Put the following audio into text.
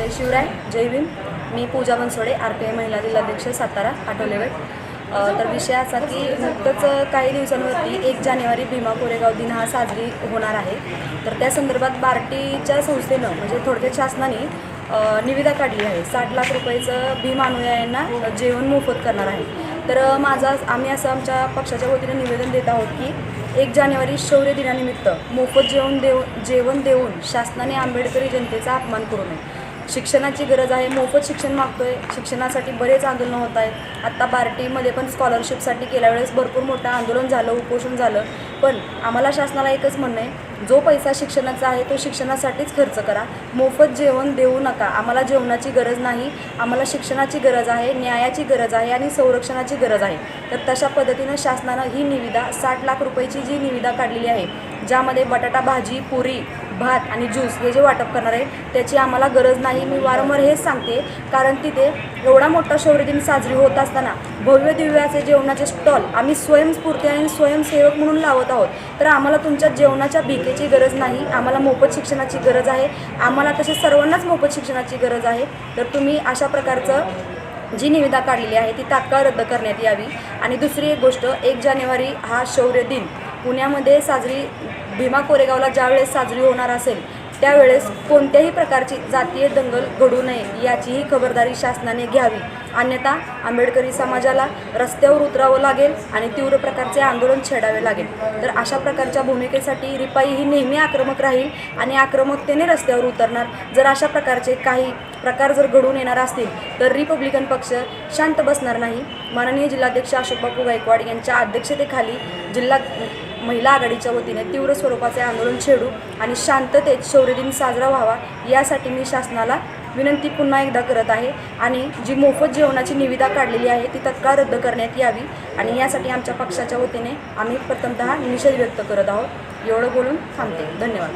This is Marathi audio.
जय शिवराय जय भीम. मी Pooja Bansode R P I महिला जिल्हाध्यक्ष सातारा आठवले तर विषय असा की नुकतंच काही दिवसांवरती एक जानेवारी भीमा कोरेगाव दिन हा साजरी होणार आहे. तर त्या संदर्भात बार्टीच्या संस्थेनं म्हणजे थोडक्यात शासनाने निविदा काढली आहे. साठ लाख रुपयाचं भीम अनुयायांना जेवण मोफत करणार आहे. तर माझा आम्ही असं आमच्या पक्षाच्या वतीने निवेदन देत आहोत की एक जानेवारी शौर्य दिनानिमित्त मोफत जेवण देऊ जेवण देऊन शासनाने आंबेडकरी जनतेचा अपमान करू नये. शिक्षणाची गरज आहे मोफत शिक्षण मागतोय. शिक्षणासाठी बरेच आंदोलनं होत आहेत. आत्ता बार्टीमध्ये पण स्कॉलरशिपसाठी केल्या वेळेस भरपूर मोठं आंदोलन झालं उपोषण झालं. पण आम्हाला शासनाला एकच म्हणणं आहे जो पैसा शिक्षणाचा आहे तो शिक्षणासाठीच खर्च करा. मोफत जेवण देऊ नका. आम्हाला जेवणाची गरज नाही. आम्हाला शिक्षणाची गरज आहे न्यायाची गरज आहे आणि संरक्षणाची गरज आहे. तर तशा पद्धतीनं शासनानं ही निविदा साठ लाख रुपयाची जी निविदा काढलेली आहे ज्यामध्ये बटाटा भाजी पुरी भात आणि ज्यूस हे जे वाटप करणार आहे त्याची आम्हाला गरज नाही. मी वारंवार हेच सांगते कारण तिथे एवढा मोठा शौर्य दिन साजरी होत असताना भव्य दिव्याचे जेवणाचे स्टॉल आम्ही स्वयंस्फूर्ती आणि स्वयंसेवक म्हणून लावत आहोत. तर आम्हाला तुमच्या जेवणाच्या भिकेची गरज नाही आम्हाला मोफत शिक्षणाची गरज आहे आम्हाला तसे सर्वांनाच मोफत शिक्षणाची गरज आहे. तर तुम्ही अशा प्रकारचं जी निविदा काढलेली आहे ती तात्काळ रद्द करण्यात यावी. आणि दुसरी एक गोष्ट एक जानेवारी हा शौर्य दिन. पुण्यामध्ये साजरी भीमा कोरेगावला ज्यावेळेस साजरी होणार असेल त्यावेळेस कोणत्याही प्रकारची जातीय दंगल घडू नये याचीही खबरदारी शासनाने घ्यावी. अन्यथा आंबेडकरी समाजाला रस्त्यावर उतरावं लागेल आणि तीव्र प्रकारचे आंदोलन छेडावे लागेल. तर अशा प्रकारच्या भूमिकेसाठी रिपाई ही नेहमी आक्रमक राहील आणि आक्रमकतेने रस्त्यावर उतरणार. जर अशा प्रकारचे काही प्रकार जर घडून येणार असतील तर रिपब्लिकन पक्ष शांत बसणार नाही. माननीय जिल्हाध्यक्ष अशोक बापू गायकवाड यांच्या अध्यक्षतेखाली जिल्हा महिला आघाडीच्या वतीने तीव्र स्वरूपाचे आंदोलन छेडू आणि शांततेत शौर्यदिन साजरा व्हावा यासाठी मी शासनाला विनंती पुन्हा एकदा करत आहे आणि जी मोफत जेवणाची निविदा काढलेली आहे ती तत्काळ रद्द करण्यात यावी आणि यासाठी आमच्या पक्षाच्या वतीने आम्ही प्रथमतः निषेध व्यक्त करत आहोत. एवढं बोलून थांबते. धन्यवाद.